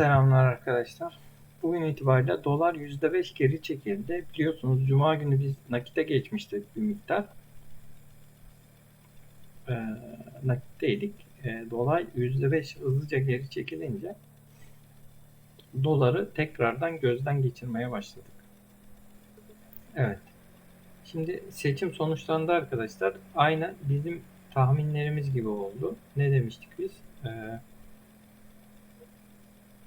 Selamlar arkadaşlar. Bugün itibariyle dolar %5 geri çekildi. Biliyorsunuz Cuma günü biz nakite geçmiştik bir miktar. Ee, nakitteydik. Ee, dolar %5 hızlıca geri çekilince doları tekrardan gözden geçirmeye başladık. Evet. Şimdi seçim sonuçlandı arkadaşlar. Aynı bizim tahminlerimiz gibi oldu. Ne demiştik biz? Ee,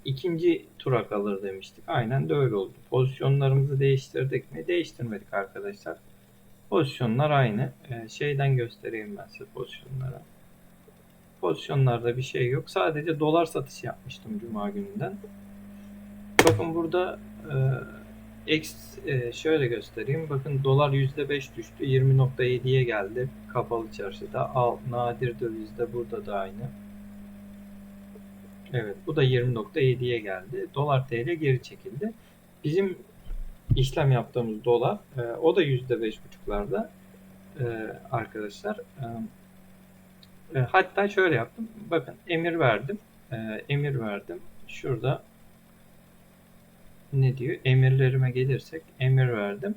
ikinci tura kalır demiştik. Aynen de öyle oldu. Pozisyonlarımızı değiştirdik mi? Değiştirmedik arkadaşlar. Pozisyonlar aynı. Ee, şeyden göstereyim ben size pozisyonlara. Pozisyonlarda bir şey yok. Sadece dolar satışı yapmıştım Cuma gününden. Bakın burada e, X e, şöyle göstereyim. Bakın dolar %5 düştü. 20.7'ye geldi. Kapalı çarşıda. Al, nadir dövizde burada da aynı. Evet bu da 20.7'ye geldi. Dolar TL geri çekildi. Bizim işlem yaptığımız dolar e, o da %5.5'larda e, arkadaşlar. E, e, hatta şöyle yaptım. Bakın emir verdim. E, emir verdim. Şurada ne diyor? Emirlerime gelirsek emir verdim.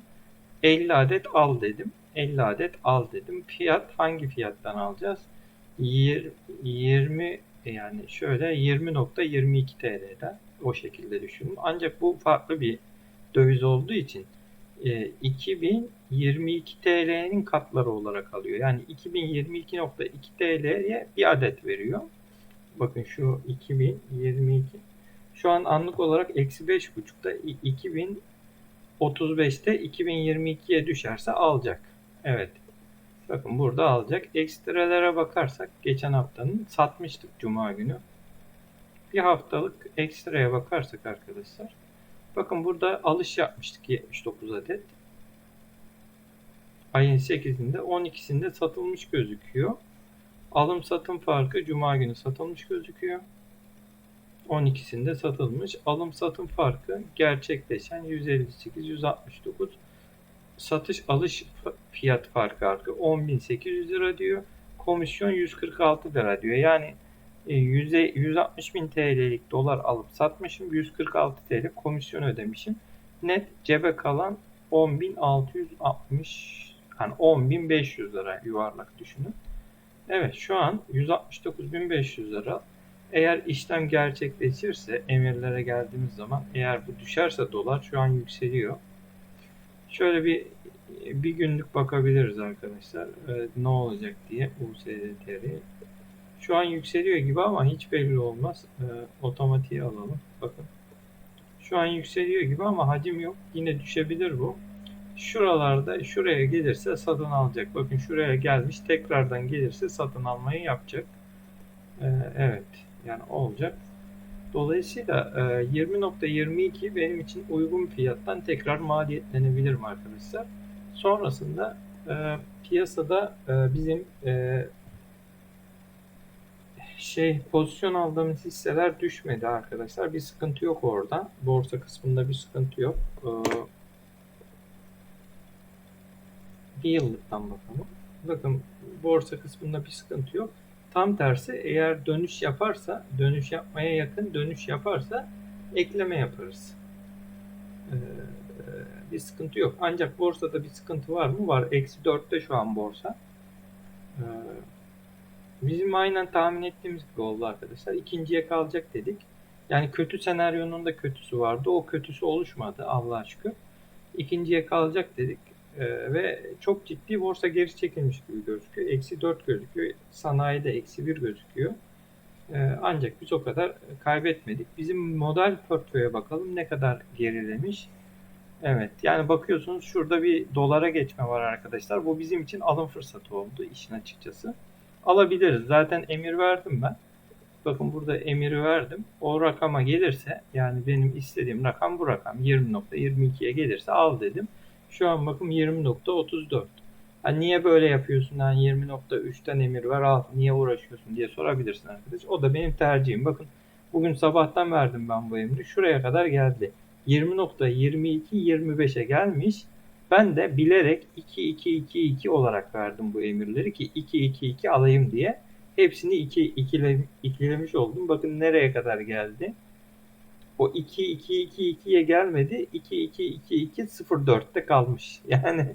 50 adet al dedim. 50 adet al dedim. Fiyat hangi fiyattan alacağız? 20 yani şöyle 20.22 TL'den o şekilde düşünün. Ancak bu farklı bir döviz olduğu için e, 2022 TL'nin katları olarak alıyor. Yani 2022.2 TL'ye bir adet veriyor. Bakın şu 2022 şu an anlık olarak eksi 5.5'da 2035'te 2022'ye düşerse alacak. Evet. Bakın burada alacak. Ekstrelere bakarsak geçen haftanın satmıştık Cuma günü. Bir haftalık ekstraya bakarsak arkadaşlar. Bakın burada alış yapmıştık 79 adet. Ayın 8'inde 12'sinde satılmış gözüküyor. Alım satım farkı Cuma günü satılmış gözüküyor. 12'sinde satılmış. Alım satım farkı gerçekleşen 158 169 satış alış fiyat farkı artı 10.800 lira diyor. Komisyon 146 lira diyor. Yani e, 160 bin TL'lik dolar alıp satmışım. 146 TL komisyon ödemişim. Net cebe kalan 10.660 yani 10.500 lira yuvarlak düşünün. Evet şu an 169.500 lira. Eğer işlem gerçekleşirse emirlere geldiğimiz zaman eğer bu düşerse dolar şu an yükseliyor. Şöyle bir bir günlük bakabiliriz arkadaşlar. Ee, ne olacak diye USDT'ye. Şu an yükseliyor gibi ama hiç belli olmaz. Ee, otomatiğe alalım. Bakın. Şu an yükseliyor gibi ama hacim yok. Yine düşebilir bu. Şuralarda şuraya gelirse satın alacak. Bakın şuraya gelmiş. Tekrardan gelirse satın almayı yapacak. Ee, evet. Yani olacak. Dolayısıyla 20.22 benim için uygun fiyattan tekrar maliyetlenebilirim arkadaşlar. Sonrasında e, piyasada e, bizim e, şey pozisyon aldığımız hisseler düşmedi arkadaşlar. Bir sıkıntı yok orada. Borsa kısmında bir sıkıntı yok. E, bir yıllıktan bakalım. Bakın borsa kısmında bir sıkıntı yok. Tam tersi eğer dönüş yaparsa, dönüş yapmaya yakın dönüş yaparsa ekleme yaparız. Ee, bir sıkıntı yok. Ancak borsada bir sıkıntı var mı? Var. Eksi 4'te şu an borsa. Ee, bizim aynen tahmin ettiğimiz gibi oldu arkadaşlar. İkinciye kalacak dedik. Yani kötü senaryonun da kötüsü vardı. O kötüsü oluşmadı Allah'a şükür. İkinciye kalacak dedik. Ee, ve çok ciddi borsa geri çekilmiş gibi gözüküyor. Eksi 4 gözüküyor. Sanayide eksi 1 gözüküyor. Ee, ancak biz o kadar kaybetmedik. Bizim model portföye bakalım ne kadar gerilemiş. Evet yani bakıyorsunuz şurada bir dolara geçme var arkadaşlar. Bu bizim için alım fırsatı oldu işin açıkçası. Alabiliriz. Zaten emir verdim ben. Bakın burada emiri verdim. O rakama gelirse yani benim istediğim rakam bu rakam. 20.22'ye gelirse al dedim. Şu an bakın 20.34. Hani niye böyle yapıyorsun? Yani 20.3'ten emir ver al. Niye uğraşıyorsun diye sorabilirsin arkadaş. O da benim tercihim. Bakın bugün sabahtan verdim ben bu emri. Şuraya kadar geldi. 20.22-25'e gelmiş. Ben de bilerek 2-2-2-2 olarak verdim bu emirleri ki 2-2-2 alayım diye. Hepsini 2 ikile, ikilemiş oldum. Bakın nereye kadar geldi. O 2 2 2 2'ye gelmedi. 2 2 2 2 0.4'te kalmış. Yani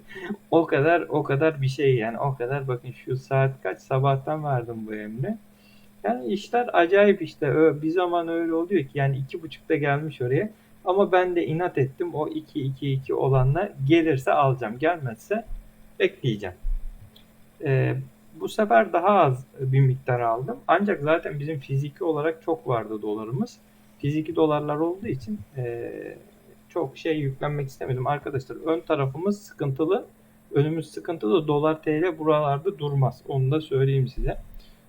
o kadar o kadar bir şey yani o kadar bakın şu saat kaç sabahtan verdim bu emri. Yani işler acayip işte. Bir zaman öyle oluyor ki yani iki buçukta gelmiş oraya. Ama ben de inat ettim o 2 2 2 olanla gelirse alacağım. Gelmezse bekleyeceğim. Ee, bu sefer daha az bir miktar aldım. Ancak zaten bizim fiziki olarak çok vardı dolarımız. Fiziki dolarlar olduğu için eee, çok şey yüklenmek istemedim. Arkadaşlar ön tarafımız sıkıntılı. Önümüz sıkıntılı. Dolar TL buralarda durmaz. Onu da söyleyeyim size.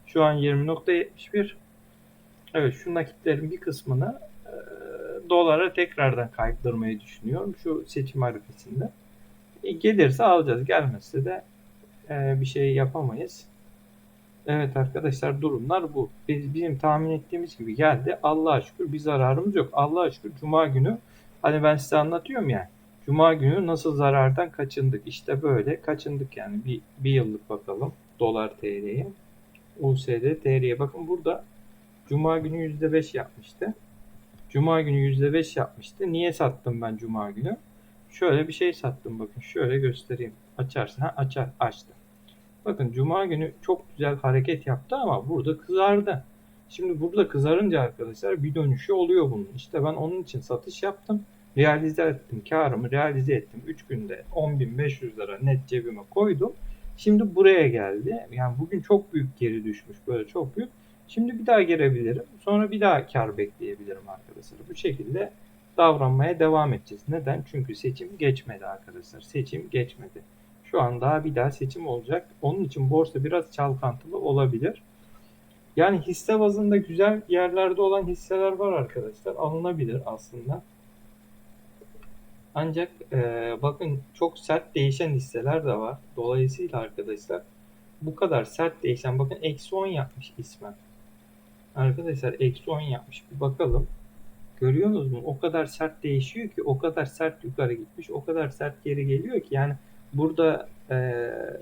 Şu an 20.71. Evet şu nakitlerin bir kısmını eee, dolara tekrardan kaydırmayı düşünüyorum. Şu seçim arifesinde. E, gelirse alacağız. Gelmezse de e, bir şey yapamayız. Evet arkadaşlar durumlar bu. Biz, bizim tahmin ettiğimiz gibi geldi. Allah'a şükür bir zararımız yok. Allah'a şükür Cuma günü hani ben size anlatıyorum ya. Cuma günü nasıl zarardan kaçındık. İşte böyle kaçındık yani. Bir, bir yıllık bakalım. Dolar TL'ye. USD TL'ye. Bakın burada Cuma günü %5 yapmıştı. Cuma günü %5 yapmıştı. Niye sattım ben Cuma günü? Şöyle bir şey sattım bakın. Şöyle göstereyim. Açarsın. Ha, açar. Açtı. Bakın Cuma günü çok güzel hareket yaptı ama burada kızardı. Şimdi burada kızarınca arkadaşlar bir dönüşü oluyor bunun. İşte ben onun için satış yaptım. Realize ettim. Karımı realize ettim. 3 günde 10.500 lira net cebime koydum. Şimdi buraya geldi. Yani bugün çok büyük geri düşmüş. Böyle çok büyük. Şimdi bir daha girebilirim. Sonra bir daha kar bekleyebilirim arkadaşlar. Bu şekilde davranmaya devam edeceğiz. Neden? Çünkü seçim geçmedi arkadaşlar. Seçim geçmedi. Şu an daha bir daha seçim olacak. Onun için borsa biraz çalkantılı olabilir. Yani hisse bazında güzel yerlerde olan hisseler var arkadaşlar. Alınabilir aslında. Ancak e, bakın çok sert değişen hisseler de var. Dolayısıyla arkadaşlar bu kadar sert değişen bakın eksi 10 yapmış ismen. Arkadaşlar eksi 10 yapmış. Bir bakalım. Görüyorsunuz mu? O kadar sert değişiyor ki o kadar sert yukarı gitmiş. O kadar sert geri geliyor ki yani burada e,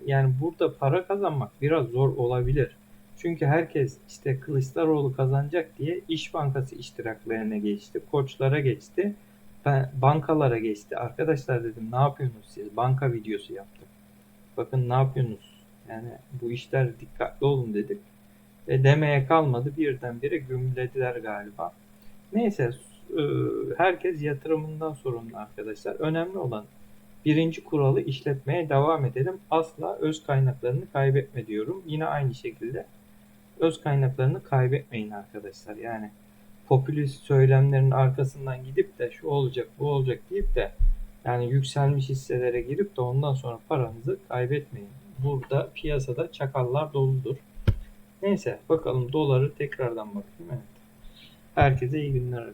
yani burada para kazanmak biraz zor olabilir. Çünkü herkes işte Kılıçdaroğlu kazanacak diye İş Bankası iştiraklerine geçti. Koçlara geçti. Ben bankalara geçti. Arkadaşlar dedim ne yapıyorsunuz siz? Banka videosu yaptım. Bakın ne yapıyorsunuz? Yani bu işler dikkatli olun dedik. Ve demeye kalmadı. Birdenbire gümlediler galiba. Neyse e, herkes yatırımından sorumlu arkadaşlar. Önemli olan birinci kuralı işletmeye devam edelim. Asla öz kaynaklarını kaybetme diyorum. Yine aynı şekilde öz kaynaklarını kaybetmeyin arkadaşlar. Yani popülist söylemlerin arkasından gidip de şu olacak bu olacak deyip de yani yükselmiş hisselere girip de ondan sonra paranızı kaybetmeyin. Burada piyasada çakallar doludur. Neyse bakalım doları tekrardan bakayım. Evet. Herkese iyi günler.